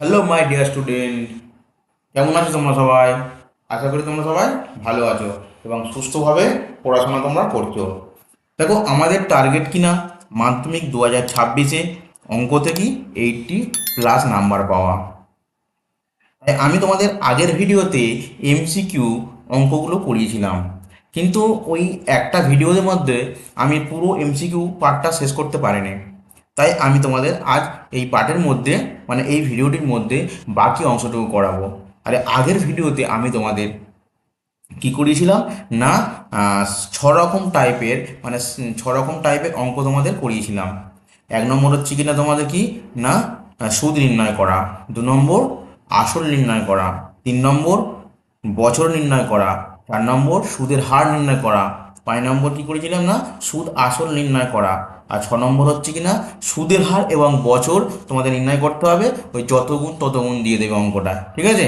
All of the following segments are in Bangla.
হ্যালো মাই ডিয়ার স্টুডেন্ট কেমন আছো তোমরা সবাই? আশা করি তোমরা সবাই ভালো আছো এবং সুস্থভাবে পড়াশোনা তোমরা করছ। দেখো, আমাদের টার্গেট কিনা মাধ্যমিক দু হাজার ছাব্বিশে অঙ্ক থেকে এইটটি প্লাস নাম্বার পাওয়া। তাই আমি তোমাদের আগের ভিডিওতে এমসিকিউ অঙ্কগুলো করিয়েছিলাম। কিন্তু ওই একটা ভিডিওর মধ্যে আমি পুরো এমসিকিউ পার্টটা শেষ করতে পারিনি। তাই আমি তোমাদের আজ এই পার্টের মধ্যে মানে এই ভিডিওটির মধ্যে বাকি অংশটুকু করাবো। আরে আগের ভিডিওতে আমি তোমাদের কি করিয়েছিলাম? না ছ রকম টাইপের মানে ছ রকম টাইপের অঙ্ক তোমাদের করিয়েছিলাম। এক নম্বর হচ্ছে কিনা তোমাদের কি? না সুদ নির্ণয় করা। দু নম্বর, আসল নির্ণয় করা। তিন নম্বর, বছর নির্ণয় করা। চার নম্বর, সুদের হার নির্ণয় করা। পাঁচ নম্বর কি করেছিলাম না? সুদ আসল নির্ণয় করা। আর ছ নম্বর হচ্ছে কিনা? সুদের হার এবং বছর তোমাদের নির্ণয় করতে হবে। ওই যত গুণ তত গুণ দিয়ে দেবে অঙ্কটা। ঠিক আছে?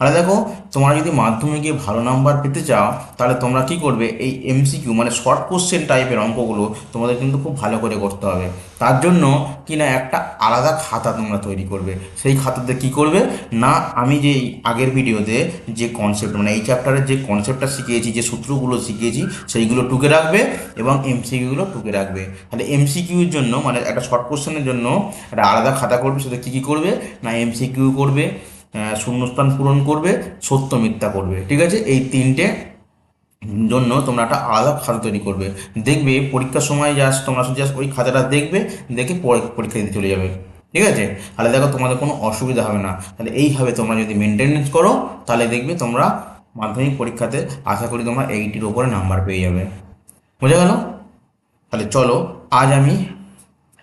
তাহলে দেখো, তোমরা যদি মাধ্যমিকে ভালো নাম্বার পেতে চাও, তাহলে তোমরা কি করবে? এই এমসিকিউ মানে শর্ট কোশ্চেন টাইপের অঙ্কগুলো তোমাদের কিন্তু খুব ভালো করে করতে হবে। তার জন্য কি না, একটা আলাদা খাতা তোমরা তৈরি করবে। সেই খাতাতে কি করবে? না, আমি যে আগের ভিডিওতে যে কনসেপ্ট মানে এই চ্যাপ্টারের যে কনসেপ্টটা শিখিয়েছি, যে সূত্রগুলো শিখিয়েছি, সেইগুলো টুকে রাখবে এবং এমসিকিউগুলো টুকে রাখবে। তাহলে এমসিকিউর জন্য মানে একটা শর্ট কোশ্চেনের জন্য একটা আলাদা খাতা করবে, সেটা কী কী করবে? না এমসিকিউ করবে। শূন্যস্থান পূরণ করবে, সত্য মিথ্যা করবে, ঠিক আছে? এই তিনটে জন্য তোমরা একটা আলাদা খাতা তৈরি করবে। দেখবে পরীক্ষার সময় জাস্ট তোমরা জাস্ট ওই খাতাটা দেখবে, দেখে পরে, পরীক্ষা দিতে চলে যাবে, ঠিক আছে? তাহলে দেখো তোমাদের কোনো অসুবিধা হবে না। তাহলে এইভাবে তোমরা যদি মেনটেনেন্স করো, তাহলে দেখবে তোমরা মাধ্যমিক পরীক্ষাতে আশা করি তোমরা এইটির ওপরে নাম্বার পেয়ে যাবে। বোঝা গেল? তাহলে চলো, আজ আমি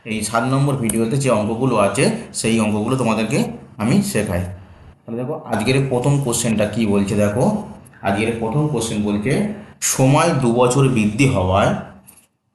এই সাত নম্বর ভিডিওতে যে অঙ্কগুলো আছে, সেই অঙ্কগুলো তোমাদেরকে আমি শেখাই। তাহলে দেখো, আজকের প্রথম কোশ্চেনটা কি বলছে দেখো? আজকের প্রথম কোশ্চেন বলছে, সময় দু বছর বৃদ্ধি হওয়ায়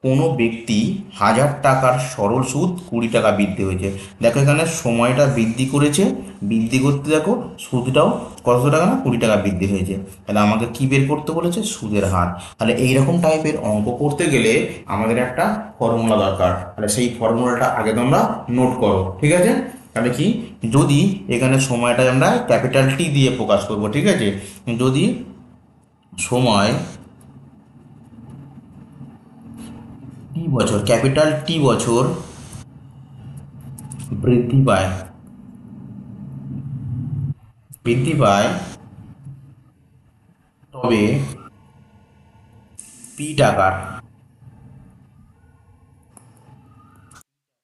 কোনো ব্যক্তি হাজার টাকার সরল সুদ কুড়ি টাকা বৃদ্ধি হয়েছে। দেখো এখানে সময়টা বৃদ্ধি করেছে, বৃদ্ধি করতে দেখো, সুদটাও কত টাকা না কুড়ি টাকা বৃদ্ধি হয়েছে। তাহলে আমাকে কী বের করতে বলেছে? সুদের হার। তাহলে এইরকম টাইপের অঙ্ক করতে গেলে আমাদের একটা ফর্মুলা দরকার। তাহলে সেই ফর্মুলাটা আগে তোমরা নোট করো, ঠিক আছে? তাহলে কি? যদি এখানে সময়টা আমরা ক্যাপিটাল টি দিয়ে প্রকাশ করব, ঠিক আছে? যদি সময় টি বছর ক্যাপিটাল টি বছর বৃদ্ধি পায় বৃদ্ধি পায়, তবে পি টাকার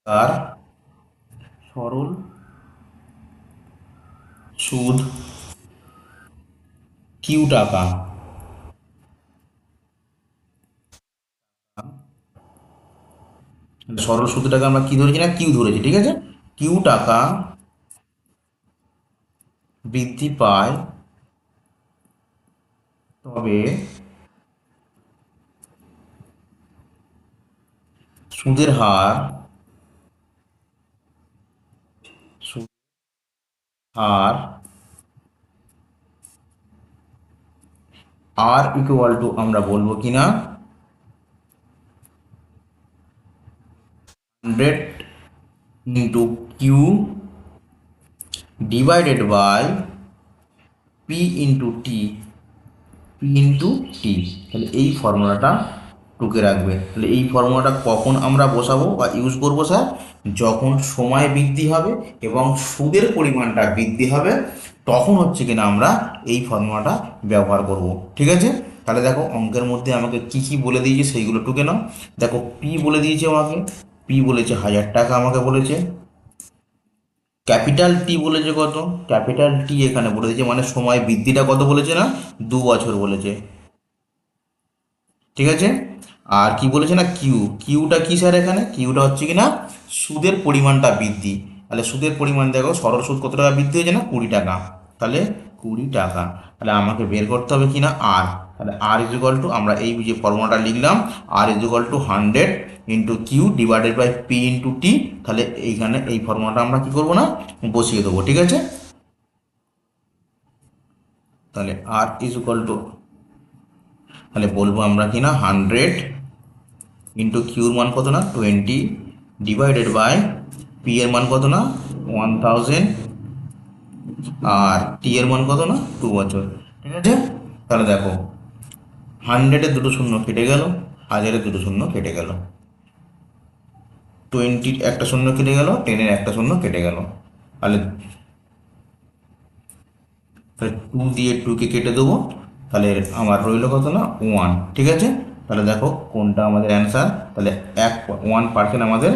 আর সরল, সুদ কিউ টাকা সরল সুদটাকে আমরা কি ধরেছি না? কিউ ধরেছি, ঠিক আছে? কিউ টাকা বৃদ্ধি পায়। তবে সুদের হার সুদের হার আর ইকুয়াল টু আমরা বলব কিনা? Hundred into Q divided by P into T P into T তাহলে এই ফর্মুলাটা টুকে রাখবে। তাহলে এই ফর্মুলাটা কখন আমরা বসাবো বা ইউজ করব স্যার যখন সময় বৃদ্ধি হবে এবং সুদের পরিমাণটা বৃদ্ধি হবে, তখন হচ্ছে কিনা আমরা এই ফর্মুলাটা ব্যবহার করব। ঠিক আছে? তাহলে দেখো অঙ্কের মধ্যে আমাকে কি কি বলে দিয়েছে সেইগুলো টুকে নাও। দেখো পি বলে দিয়েছে আমাকে। পি বলেছে হাজার টাকা আমাকে বলেছে। ক্যাপিটাল টি বলেছে কত? ক্যাপিটাল টি এখানে বলে দিয়েছে মানে সময় বৃদ্ধিটা কত বলেছে না? দু বছর বলেছে। ঠিক আছে? আর কি বলেছে না কিউ কিউটা কি স্যার এখানে? কিউটা হচ্ছে কি না? সুদের পরিমাণটা বৃদ্ধি। তাহলে সুদের পরিমাণ দেখো, সরল সুদ কত টাকা বৃদ্ধি হয়েছে না? কুড়ি টাকা। তাহলে কুড়ি টাকা। তাহলে আমাকে বের করতে হবে কি না? আর তাহলে আর ইজ ইকুয়াল টু আমরা এই যে ফর্মুলাটা লিখলাম R is equal to hundred into Q divided by P into T তাহলে এইখানে এই ফর্মুলাটা আমরা কি করব না? বসিয়ে দেবো, ঠিক আছে? তাহলে আর ইজ ইকুয়াল টু তাহলে বলব আমরা কি না? হান্ড্রেড ইন্টু কিউর মান কত না? টোয়েন্টি ডিভাইডেড বাই পি এর মান কত না? ওয়ান থাউজেন্ড আর টি এর মান কত না? টু বছর। ঠিক আছে? তাহলে দেখো হান্ড্রেডের দুটো শূন্য কেটে গেল, হাজারের দুটো শূন্য কেটে গেল। টোয়েন্টির একটা শূন্য কেটে গেল টেনের একটা শূন্য কেটে গেল। তাহলে তাহলে টু দিয়ে টুকে কেটে দেবো, তাহলে আমার রইল কত না? ওয়ান ঠিক আছে? তাহলে দেখো কোনটা আমাদের অ্যান্সার তাহলে এক ওয়ান পার্সেন্ট আমাদের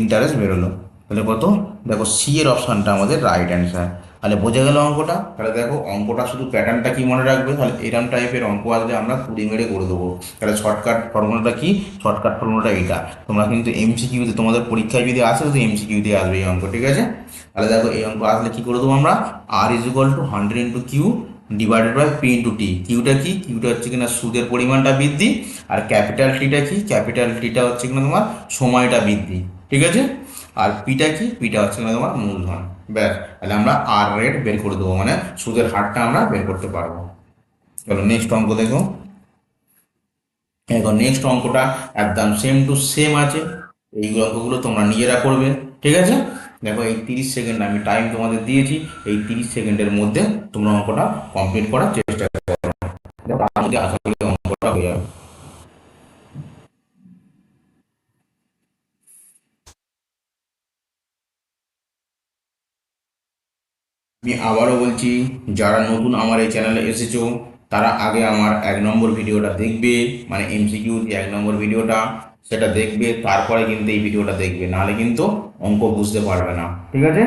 ইন্টারেস্ট বেরোলো। তাহলে কত? দেখো সি এর অপশানটা আমাদের রাইট অ্যান্সার তাহলে বোঝা গেল অঙ্কটা? তাহলে দেখো অঙ্কটা শুধু প্যাটার্নটা কি মনে রাখবে? তাহলে এরম টাইপের অঙ্ক আসলে আমরা কুড়ি মেরে করে দেবো। তাহলে শর্টকাট ফর্মুলাটা কি? শর্টকাট ফর্মুলাটা এইটা। তোমরা কিন্তু এমসিকিউতে তোমাদের পরীক্ষায় যদি আসে, তো এমসি এমসিকিউতে আসবে এই অঙ্ক, ঠিক আছে? তাহলে দেখো এই অঙ্ক আসলে কি করে দেবো আমরা? R is equal to hundred into Q divided by P into T কিউটা কি কিউটা হচ্ছে কিনা সুদের পরিমাণটা বৃদ্ধি আর ক্যাপিটাল টিটা কি? ক্যাপিটাল টিটা হচ্ছে কিনা তোমার সময়টা বৃদ্ধি। ঠিক আছে? আর পিটা কি? পিটা হচ্ছে কিনা তোমার মূলধন। ব্যাস, তাহলে আমরা আর রেট বের করে দেবো মানে সুদের হারটা আমরা বের করতে পারব। চলো নেক্সট অঙ্ক দেখো। এখন নেক্সট অঙ্কটা একদম সেম টু সেম আছে। এই অঙ্কগুলো তোমরা নিজেরা করবে। ঠিক আছে? দেখো এই তিরিশ সেকেন্ড আমি টাইম তোমাদের দিয়েছি, এই তিরিশ সেকেন্ডের মধ্যে তোমরা অঙ্কটা কমপ্লিট করার চেষ্টা করো। অঙ্কটা হয়ে যাবে। আমি আবারও বলছি, যারা নতুন আমার এই চ্যানেলে এসেছ, তারা আগে আমার এক নম্বর ভিডিওটা দেখবে মানে এমসিকিউ এক নম্বর ভিডিওটা। সেটা দেখবে তারপরে কিন্তু এই ভিডিওটা দেখবে। নাহলে কিন্তু অঙ্ক বুঝতে পারবে না। ঠিক আছে?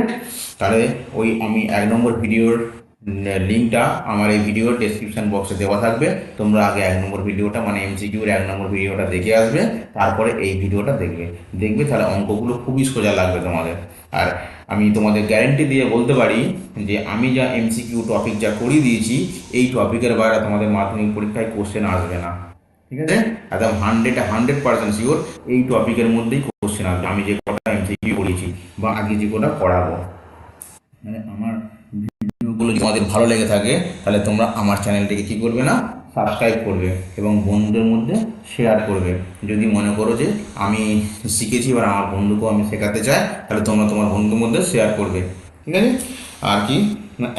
তাহলে ওই আমি এক নম্বর ভিডিওর লিঙ্কটা আমার এই ভিডিওর ডেসক্রিপশন বক্সে দেওয়া থাকবে। তোমরা আগে এক নম্বর ভিডিওটা মানে এমসিকিউর এক নম্বর ভিডিওটা দেখে আসবে তারপরে এই ভিডিওটা দেখবে। দেখবে তাহলে অঙ্কগুলো খুবই সোজা লাগবে তোমাদের। আর আমি তোমাদের গ্যারেন্টি দিয়ে বলতে পারি যে আমি যা এমসিকিউ টপিক যা করিয়ে দিয়েছি এই টপিকের বাইরে তোমাদের মাধ্যমিক পরীক্ষায় কোশ্চেন আসবে না। ঠিক আছে? একদম হান্ড্রেড হান্ড্রেড পার্সেন্ট শিওর এই টপিকের মধ্যেই কোশ্চেন আসবে। আমি যে কটা এমসিকিউ করেছি বা আগে যে কটা করাবো। মানে আমার ভিডিওগুলো তোমাদের ভালো লেগে থাকে, তাহলে তোমরা আমার চ্যানেলটিকে কী করবে না? সাবস্ক্রাইব করবে এবং বন্ধুদের মধ্যে শেয়ার করবে। যদি মনে করো যে আমি শিখেছি এবার আমার বন্ধুকেও আমি শেখাতে চাই, তাহলে তোমরা তোমার বন্ধুর মধ্যে শেয়ার করবে। ঠিক আছে? আর কি?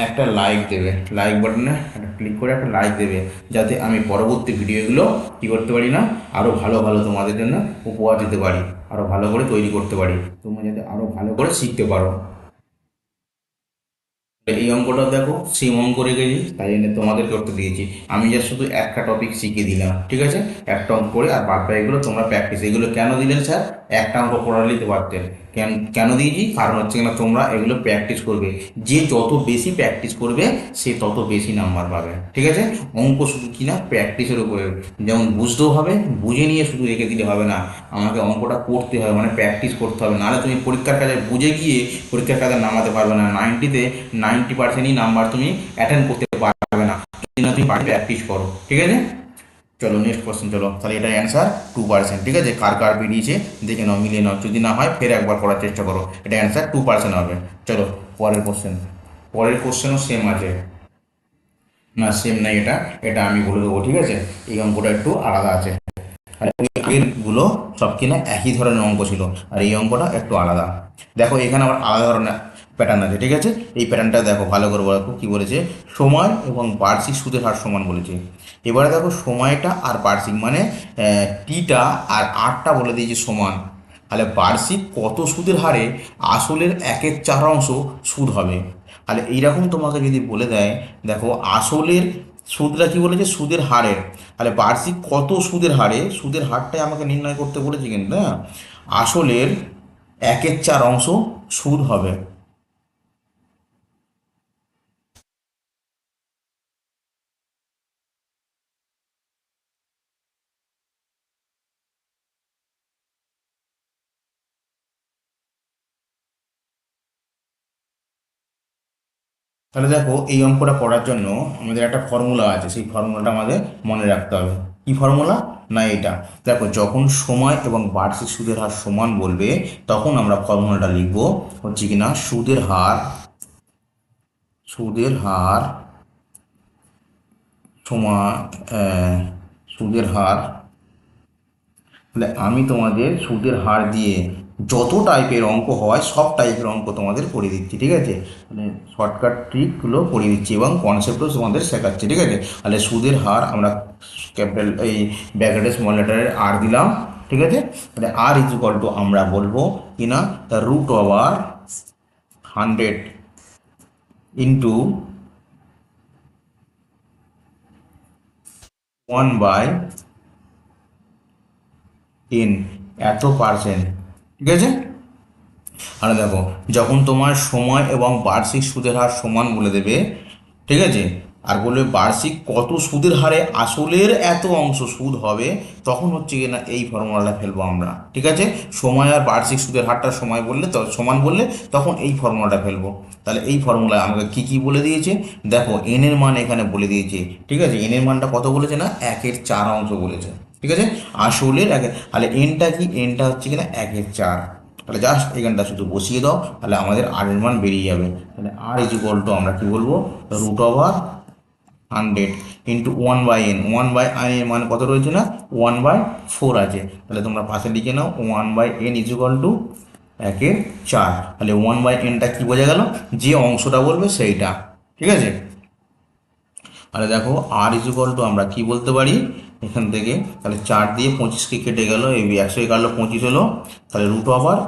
একটা লাইক দেবে। লাইক বাটনে একটা ক্লিক করে একটা লাইক দেবে, যাতে আমি পরবর্তী ভিডিওগুলো কী করতে পারি না আরও ভালো ভালো তোমাদের জন্য উপহার দিতে পারি আরও ভালো করে তৈরি করতে পারি। তোমরা যাতে আরও ভালো করে শিখতে পারো। এই অঙ্কটা দেখো সেম অঙ্ক রেখেছি, তাই জন্য তোমাদের করতে দিয়েছি। আমি যা শুধু একটা টপিক শিখিয়ে দিলাম, ঠিক আছে? একটা অঙ্ক করে আর বাদ বাকিগুলো তোমরা প্র্যাকটিস এগুলো কেন দিলেন স্যার একটা অঙ্ক পড়া নিতে পারতেন। কেন কেন দিয়েছি? কারণ হচ্ছে কিনা তোমরা এগুলো প্র্যাকটিস করবে। যে যত বেশি প্র্যাকটিস করবে, সে তত বেশি নাম্বার পাবে, ঠিক আছে? অঙ্ক শুধু কিনা প্র্যাকটিসের উপরে। যেমন বুঝতেও হবে, বুঝে নিয়ে শুধু রেখে দিলে হবে না। আমাকে অঙ্কটা করতে হবে মানে প্র্যাকটিস করতে হবে। নাহলে তুমি পরীক্ষার কাজে বুঝে গিয়ে পরীক্ষার কাজে নামাতে পারবে না। নাইনটিতে নাইনটি পার্সেন্টই নাম্বার তুমি অ্যাটেন্ড করতে পারবে না। যদি না তুমি প্র্যাকটিস করো, ঠিক আছে? চলো নেক্সট কোশ্চেন চলো। তাহলে এটা অ্যান্সার টু পার্সেন্ট ঠিক আছে? কার কার বেরিয়েছে, দেখে নাও, মিলিয়ে নাও। যদি না হয়, ফের একবার করার চেষ্টা করো। এটা অ্যান্সার টু পার্সেন্ট হবে। চলো, পরের কোশ্চেন পরের কোশ্চেনও সেম আছে। না সেম নাই এটা। এটা আমি বলে দেবো, ঠিক আছে? এই অঙ্কটা একটু আলাদা আছে। আর সব কিনা একই ধরনের অঙ্ক ছিল। আর এই অঙ্কটা একটু আলাদা। দেখো, এখানে আবার আলাদা ধরনের প্যাটার্ন আছে, ঠিক আছে? এই প্যাটার্নটা দেখো, ভালো করে বলো কি বলেছে? সময় এবং বার্ষিক সুদের হার সমান বলেছে। এবারে দেখো, সময়টা আর বার্ষিক মানে টিটা আর আটটা বলে দিয়েছে সমান। তাহলে বার্ষিক কত সুদের হারে আসলের একের চার অংশ সুদ হবে? তাহলে এইরকম তোমাকে যদি বলে দেয়, দেখো, আসলের সুদটা কি বলেছে? সুদের হারের তাহলে বার্ষিক কত সুদের হারে? সুদের হারটাই আমাকে নির্ণয় করতে বলেছে কিন্তু হ্যাঁ? আসলের একের চার অংশ সুদ হবে। তাহলে দেখো এই অঙ্কটা করার জন্য আমাদের একটা ফর্মুলা আছে, সেই ফর্মুলাটা আমাদের মনে রাখতে হবে। কি ফর্মুলা না এটা। দেখো, যখন সময় এবং বার্ষিক সুদের হার সমান বলবে, তখন আমরা ফর্মুলাটা লিখব, হচ্ছে কি না সুদের হার সুদের হার সমান সুদের হার, তাহলে আমি তোমাদের সুদের হার দিয়ে যত টাইপের অঙ্ক হয়, সব টাইপের অঙ্ক তোমাদের করে দিচ্ছি, ঠিক আছে? মানে শর্টকাট ট্রিকগুলো করে দিচ্ছি এবং কনসেপ্টও তোমাদের শেখাচ্ছি, ঠিক আছে? তাহলে সুদের হার আমরা ক্যাপিটাল এই ব্যাকেটে স্মল লেটারের আর দিলাম, ঠিক আছে? তাহলে আর ইজ ইকুয়াল টু আমরা বলব কি না the root over hundred into one by ten এত পার্সেন্ট ঠিক আছে? আর দেখো, যখন তোমার সময় এবং বার্ষিক সুদের হার সমান বলে দেবে, ঠিক আছে? আর বলবে বার্ষিক কত সুদের হারে আসলের এত অংশ সুদ হবে, তখন হচ্ছে কি না এই ফর্মুলাটা ফেলব আমরা, ঠিক আছে? সময় আর বার্ষিক সুদের হারটা সময় বললে সমান বললে তখন এই ফর্মুলাটা ফেলব। তাহলে এই ফর্মুলায় আমাকে কি কি বলে দিয়েছে? দেখো এন এর মান এখানে বলে দিয়েছে, ঠিক আছে? এন এর মানটা কত বলেছে না? একের চার অংশ বলেছে। ঠিক আছে? আসলের এক তাহলে এনটা কি? এনটা হচ্ছে কিনা একের চার। তাহলে জাস্ট এখানটা শুধু বসিয়ে দাও, তাহলে আমাদের আর এর মান বেরিয়ে যাবে। তাহলে আর ইজ ইকুয়াল টু আমরা কি বলব? Root over hundred into one by N one by I এর মান কত রয়েছে না? ওয়ান বাই ফোর আছে। তাহলে তোমরা পাশে লিখে নাও one by N is equal to একের চার। তাহলে ওয়ান বাই এনটা কি বোঝা গেল? যে অংশটা বলবে সেইটা। ঠিক আছে? তাহলে দেখো আর ইজ ইকুয়াল টু আমরা কি বলতে পারি? এখান থেকে তাহলে চার দিয়ে পঁচিশকে কেটে গেল, এই একশো কাটলো পঁচিশ হলো, তাহলে রুট আবার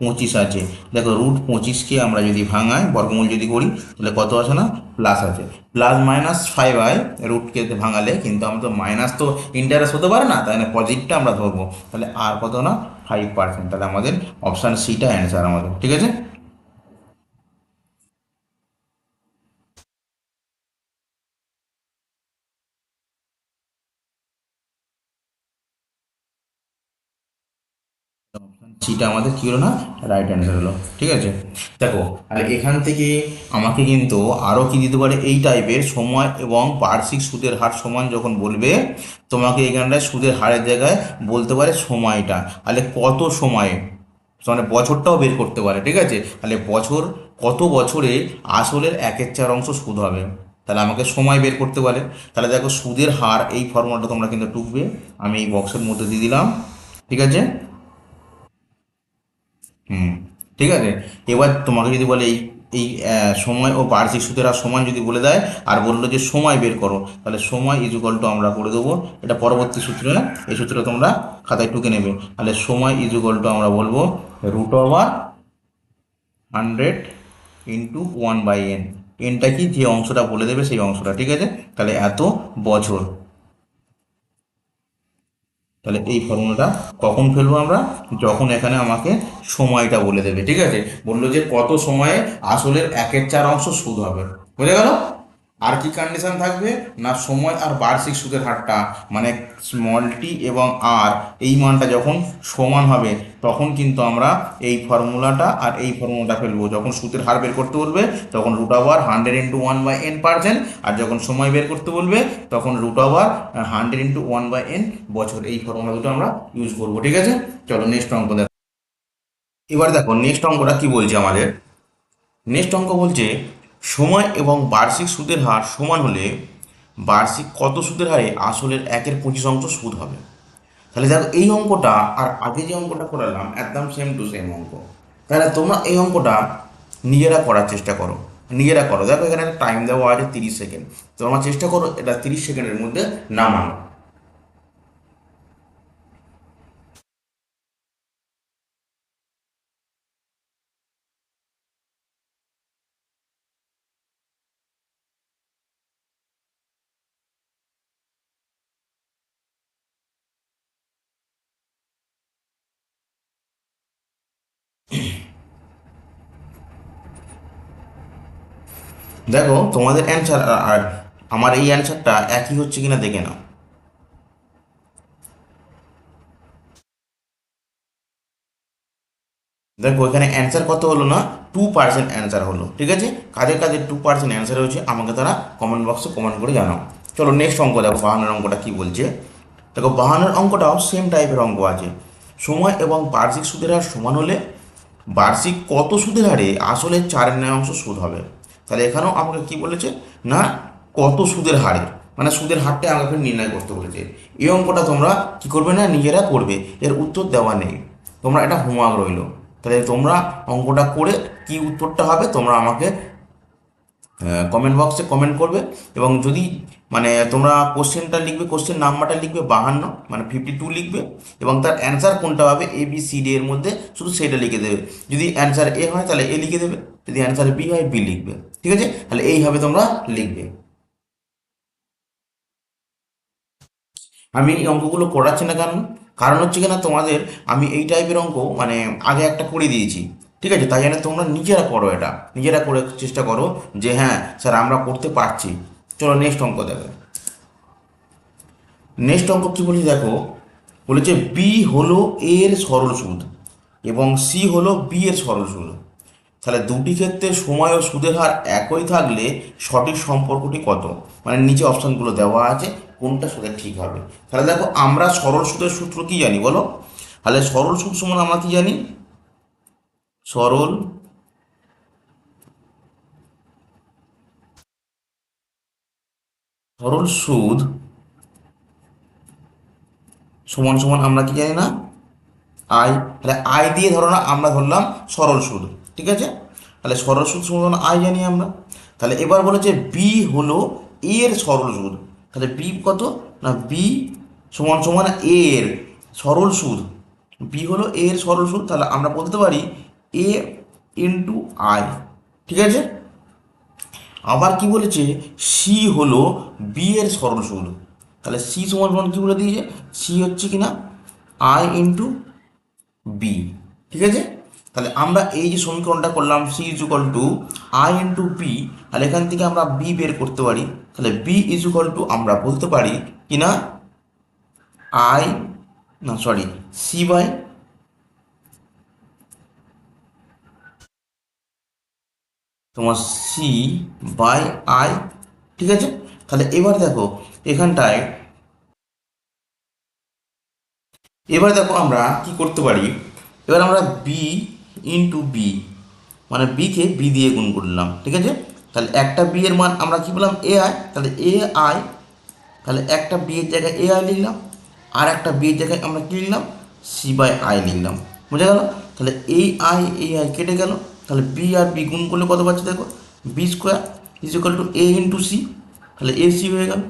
পঁচিশ আছে। দেখো রুট পঁচিশকে আমরা যদি ভাঙাই, বর্গমূল যদি করি, তাহলে কত আছে না? প্লাস আছে। প্লাস মাইনাস ফাইভ হয় রুটকে ভাঙালে, কিন্তু আমরা তো মাইনাস তো ইন্টারেস্ট হতে পারে না, তাই না পজিটিভটা আমরা ধরবো। তাহলে আর কত না? ফাইভ পার্সেন্ট তাহলে আমাদের অপশান সিটা অ্যান্সার আমাদের। ঠিক আছে? সিটা আমাদের কী হলো না? রাইট অ্যান্সার হলো। ঠিক আছে? দেখো, আর এখান থেকে আমাকে কিন্তু আরও কি দিতে পারে? এই টাইপের সময় এবং বার্ষিক সুদের হার সমান যখন বলবে, তোমাকে এখানটায় সুদের হারের জায়গায় বলতে পারে সময়টা। তাহলে কত সময়ে? মানে বছরটাও বের করতে পারে, ঠিক আছে? তাহলে বছর, কত বছরে আসলের একের চার অংশ সুদ হবে? তাহলে আমাকে সময় বের করতে পারে। তাহলে দেখো, সুদের হার এই ফর্মুলাটা তোমরা কিন্তু টুকবে। আমি এই বক্সের মধ্যে দিয়ে দিলাম। ঠিক আছে? হুম, ঠিক আছে? এবার তোমাকে যদি বলে এই এই সময় ও বার্ষিক সুদের সমান যদি বলে দেয় আর বলল যে সময় বের করো, তাহলে সময় ইজুকাল টু আমরা করে দেবো। এটা পরবর্তী সূত্র না এই সূত্রটা তোমরা খাতায় টুকে নেবে। তাহলে সময় ইজুকাল টু আমরা বলব root over hundred into one by N এনটা কি? যে অংশটা বলে দেবে সেই অংশটা, ঠিক আছে? তাহলে এত বছর। তাহলে এই ফর্মুলাটা কখন ফেলব আমরা? যখন এখানে আমাকে সময়টা বলে দেবে, ঠিক আছে? বলল যে কত সময়ে আসলের একের চার অংশ সুদ হবে। বুঝে গেল? আর কি কন্ডিশন থাকবে? না সময় আর বার্ষিক সুদের হারটা মানে স্মল টি এবং আর এই মানটা যখন সমান হবে, তখন কিন্তু আমরা এই ফর্মুলাটা আর এই ফর্মুলাটা ফেলব। যখন সুদের হার বের করতে বলবে, তখন root over hundred into one by N percent আর যখন সময় বের করতে বলবে, তখন root over hundred into one by N বছর। এই ফর্মুলা দুটো আমরা ইউজ করব, ঠিক আছে? চলো নেক্সট অঙ্ক দেখো। এবার দেখো নেক্সট অঙ্কটা কি বলছে আমাদের? নেক্সট অঙ্ক বলছে সময় এবং বার্ষিক সুদের হার সমান হলে বার্ষিক কত সুদের হারে আসলের একের পঁচিশ অংশ সুদ হবে? তাহলে দেখো এই অঙ্কটা আর আগে যে অঙ্কটা করালাম একদম সেম টু সেম অঙ্ক। তাহলে তোমরা এই অঙ্কটা নিজেরা করার চেষ্টা করো। নিজেরা করো। দেখো এখানে একটা টাইম দেওয়া আছে তিরিশ সেকেন্ড। তোমরা চেষ্টা করো এটা তিরিশ সেকেন্ডের মধ্যে নামানো দেখো, তোমাদের অ্যান্সার আর আমার এই অ্যান্সারটা একই হচ্ছে কিনা দেখে নাও। দেখো, এখানে অ্যান্সার কত হলো না? টু পার্সেন্ট অ্যান্সার হলো, ঠিক আছে? কাদের কাদের টু পার্সেন্ট অ্যান্সার হয়েছে, আমাকে তারা কমেন্ট বক্সে কমেন্ট করে জানাও। চলো নেক্সট অঙ্ক দেখো বাহানের অঙ্কটা কি বলছে? দেখো বাহানের অঙ্কটাও সেম টাইপের অঙ্ক আছে। সময় এবং বার্ষিক সুদের হার সমান হলে বার্ষিক কত সুদের হারে আসলে চার ন্যায় অংশ সুদ হবে? তাহলে এখানেও আমাকে কি বলেছে? না, কত সুদের হারে? মানে সুদের হারটা আমাকে নির্ণয় করতে বলেছে। এই অঙ্কটা তোমরা কি করবে না? নিজেরা করবে। এর উত্তর দেওয়া নেই। তোমরা এটা হোমওয়ার্ক রইল। তাহলে তোমরা অঙ্কটা করে কি উত্তরটা হবে তোমরা আমাকে কমেন্ট বক্সে কমেন্ট করবে। এবং যদি মানে তোমরা কোশ্চেনটা লিখবে কোশ্চেন নাম্বারটা লিখবে বাহান্ন মানে ফিফটি টু লিখবে এবং তার অ্যান্সার কোনটা হবে এ বি সি ডি এর মধ্যে শুধু সেটা লিখে দেবে। যদি অ্যান্সার এ হয় তাহলে এ লিখে দেবে, যদি অ্যান্সার বি হয় বি লিখবে। ঠিক আছে? তাহলে এইভাবে তোমরা লিখবে। আমি এই অঙ্কগুলো করাচ্ছি না কারণ কারণ হচ্ছে কিনা তোমাদের, আমি এই টাইপের অঙ্ক মানে আগে একটা করে দিয়েছি। ঠিক আছে? তাই জন্য তোমরা নিজেরা করো এটা। নিজেরা করে চেষ্টা করো যে হ্যাঁ স্যার আমরা করতে পারছি। চলো নেক্সট অঙ্ক দেখো। নেক্সট অঙ্ক কি বলেছে দেখো? বলেছে বি হলো এর সরল সুদ এবং সি হলো বি এর সরল সুদ। তাহলে দুটি ক্ষেত্রে সময় ও সুদের হার একই থাকলে সঠিক সম্পর্কটি কত? মানে নিচে অপশানগুলো দেওয়া আছে, কোনটা সুদের ঠিক হবে। তাহলে দেখো, আমরা সরল সুদের সূত্র কি জানি বলো? তাহলে সরল সুদ সমান আমরা কি জানি? সরল সরল সুদ সমান সমান আমরা কি জানি না? আই তাহলে আই দিয়ে ধরো না, আমরা ধরলাম সরল সুদ, ঠিক আছে? তাহলে সরল সুদ সমান আয় জানি আমরা। তাহলে এবার বলেছে বি হলো এর সরল সুদ, তাহলে বি কত? না বি সমান সমান এর সরল সুদ বি হলো এর সরল সুদ, তাহলে আমরা বলতে পারি এ ইন্টু আই ঠিক আছে? আবার কি বলেছে? সি হলো বি এর সরল তাহলে সি সমান সমান কি বলে দিয়েছে? সি হচ্ছে কি না? আই ইন্টু বি ঠিক আছে? তাহলে আমরা এই যে সমীকরণটা করলাম C is equal to I into B তাহলে এখান থেকে আমরা বি বের করতে পারি। তাহলে বি ইজ ইকুয়াল টু আমরা বলতে পারি কি না? আই না সরি সি বাই তোমার সি বাই আই ঠিক আছে? তাহলে এবার দেখো, এখানটায় এবার দেখো আমরা কি করতে পারি? এবার আমরা বি ইন্টু বি মানে বিকে বি দিয়ে গুণ করলাম ঠিক আছে? তাহলে একটা বি এর মান আমরা কি বললাম এ আই তাহলে এ আই তাহলে একটা বি এর জায়গায় এ আই লিখলাম আর একটা বি এর জায়গায় আমরা কী লিখলাম সি বাই আই লিখলাম বুঝা গেল? তাহলে এই আই এই আই কেটে গেল তাহলে বি আর বি গুণ করলে কত পাচ্ছি দেখো? B square is equal to A into C তাহলে এ সি হয়ে গেল।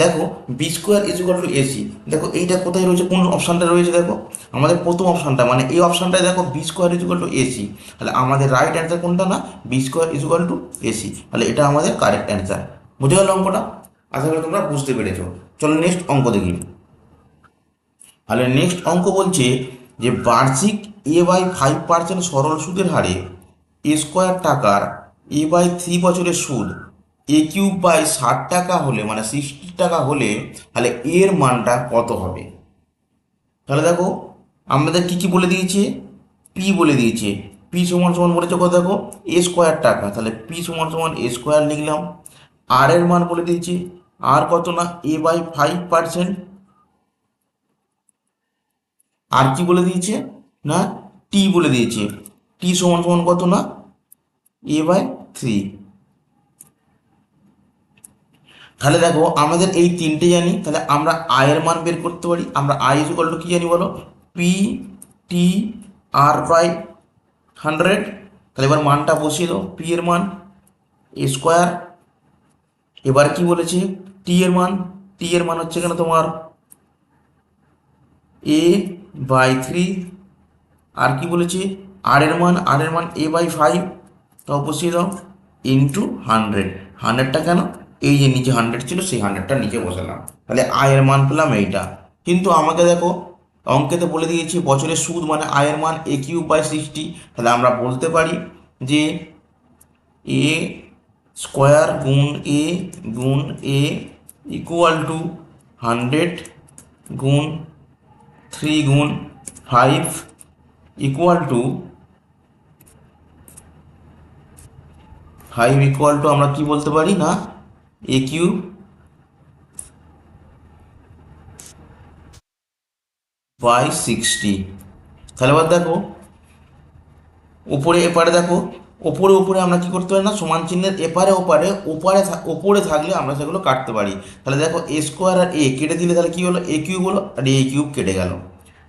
দেখো B square is equal to AC দেখো, এইটা কোথায় রয়েছে? কোন অপশানটা রয়েছে দেখো? আমাদের প্রথম অপশানটা মানে এই অপশানটায় দেখো B square is equal to AC তাহলে আমাদের রাইট অ্যান্সার কোনটা না? B square is equal to AC তাহলে এটা আমাদের কারেক্ট অ্যান্সার বুঝে গেল অঙ্কটা? আশা করি তোমরা বুঝতে পেরেছ। চলো নেক্সট অঙ্ক দেখি। তাহলে নেক্সট অঙ্ক বলছে যে বার্ষিক এ বাই ফাইভ পার্সেন্ট সরল সুদের হারে এ স্কোয়ার টাকার এ বাই থ্রি বছরের সুদ, এ কিউব বাই ষাট টাকা হলে মানে সিক্সটি টাকা হলে, তাহলে এর মানটা কত হবে? তাহলে দেখো, আমাদের কি কি বলে দিয়েছে? পি বলে দিয়েছে। পি সমান সমান বলেছে কত দেখো? এ স্কোয়ার টাকা। তাহলে পি সমান সমান এ স্কোয়ার লিখলাম। আর এর মান বলে দিয়েছে। আর কত না? এ বাই ফাইভ পার্সেন্ট আর কি বলে দিয়েছে? না টি বলে দিয়েছে। টি সমান সমান কত না? এ বাই থ্রি তাহলে দেখো, আমাদের এই তিনটে জানি, তাহলে আমরা আয়ের মান বের করতে পারি। আমরা আই ইজ টু কি জানি বলো? P T R by hundred তাহলে এবার মানটা বসিয়ে দাও পি এর মান এ স্কোয়ার এবার কি বলেছে? টি এর মান টি এর মান হচ্ছে কেন তোমার? এ বাই থ্রি আর কি বলেছে? আর এর মান আর এর মান এ বাই ফাইভ বসিয়ে দাও ইন্টু হান্ড্রেড হান্ড্রেডটা কেন? এই যে নিচে হান্ড্রেড ছিল, সেই হান্ড্রেডটা নিচে বসালাম। তাহলে আয়ের মান পেলাম এইটা। কিন্তু আমাকে দেখো, অঙ্কেতে বলে দিয়েছি বছরের সুদ মানে আয়ের মান এ কিউব বাই সিক্সটি তাহলে আমরা বলতে পারি যে এ স্কোয়ার গুণ এ গুণ এ ইকুয়াল টু হান্ড্রেড গুণ থ্রি গুণ five equal to five equal to আমরা কি বলতে পারি না? এ কিউব বাই সিক্সটি তাহলে এবার দেখো, উপরে এপারে দেখো, ওপরে ওপরে আমরা কি করতে পারি না? সমান চিহ্নের এপারে ওপারে ওপারে ওপরে থাকলে আমরা সেগুলো কাটতে পারি। তাহলে দেখো এ স্কোয়ার আর এ কেটে দিলে তাহলে কী হলো? এ কিউব হলো, আর এ কিউব কেটে গেল।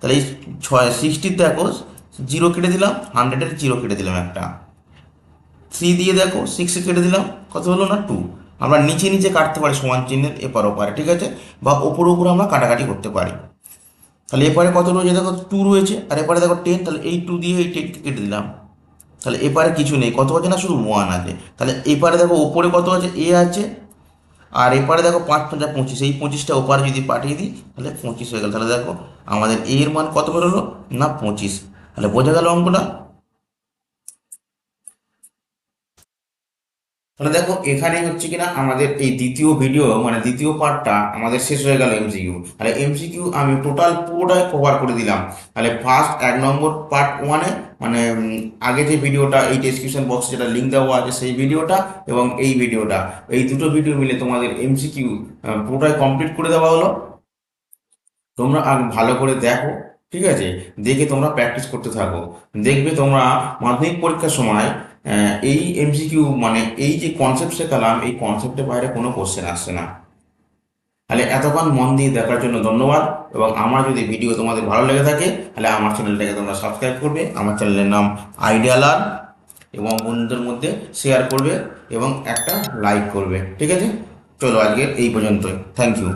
তাহলে এই ছয় সিক্সটির দেখো জিরো কেটে দিলাম হান্ড্রেডের জিরো কেটে দিলাম একটা। থ্রি দিয়ে দেখো সিক্সে কেটে দিলাম, কত হলো না? টু আমরা নিচে নিচে কাটতে পারি সমান চিহ্নের, এপার ওপারে, ঠিক আছে? বা ওপর উপর আমরা কাটাকাটি করতে পারি। তাহলে এপারে কত রয়েছে? দেখো টু রয়েছে, আর এপারে দেখো টেন তাহলে এই টু দিয়ে এই টেনকে কেটে দিলাম। তাহলে এপারে কিছু নেই, কত আছে না? শুধু ওয়ান আছে। তাহলে এপারে দেখো, ওপরে কত আছে? এ আছে, আর এপারে দেখো, পাঁচ পঞ্চা পঁচিশ। এই পঁচিশটা ওপারে যদি পাঠিয়ে দিই, তাহলে পঁচিশ হয়ে গেল। তাহলে দেখো, আমাদের এর মান কত বেরোলো? না, পঁচিশ। তাহলে বোঝা গেল অঙ্কটা? তাহলে দেখো, এখানে হচ্ছে কিনা আমাদের এই দ্বিতীয় ভিডিও মানে দ্বিতীয় পার্টটা আমাদের শেষ হয়ে গেল এমসিকিউ তাহলে এমসিকিউ আমি টোটাল পুরোটাই কভার করে দিলাম। তাহলে ফার্স্ট এক নম্বর পার্ট ওয়ানে মানে আগে যে ভিডিওটা এই ডেসক্রিপশন বক্সে যেটা লিঙ্ক দেওয়া আছে, সেই ভিডিওটা এবং এই ভিডিওটা এই দুটো ভিডিও মিলে তোমাদের এমসিকিউ পুরোটাই কমপ্লিট করে দেওয়া হলো। তোমরা আগ ভালো করে দেখো, ঠিক আছে? দেখে তোমরা প্র্যাকটিস করতে থাকো। দেখবে তোমরা মাধ্যমিক পরীক্ষার সময় এই এমসিকিউ মানে এই যে কনসেপ্ট শেখালাম এই কনসেপ্টের বাইরে কোনো কোশ্চেন আসছে না। তাহলে এতক্ষণ মন দিয়ে দেখার জন্য ধন্যবাদ এবং আমার যদি ভিডিও তোমাদের ভালো লেগে থাকে, তাহলে আমার চ্যানেলটাকে তোমরা সাবস্ক্রাইব করবে। আমার চ্যানেলের নাম আইডিয়া লার্ন এবং বন্ধুদের মধ্যে শেয়ার করবে এবং একটা লাইক করবে। ঠিক আছে? চলো আজকে এই পর্যন্তই। Thank you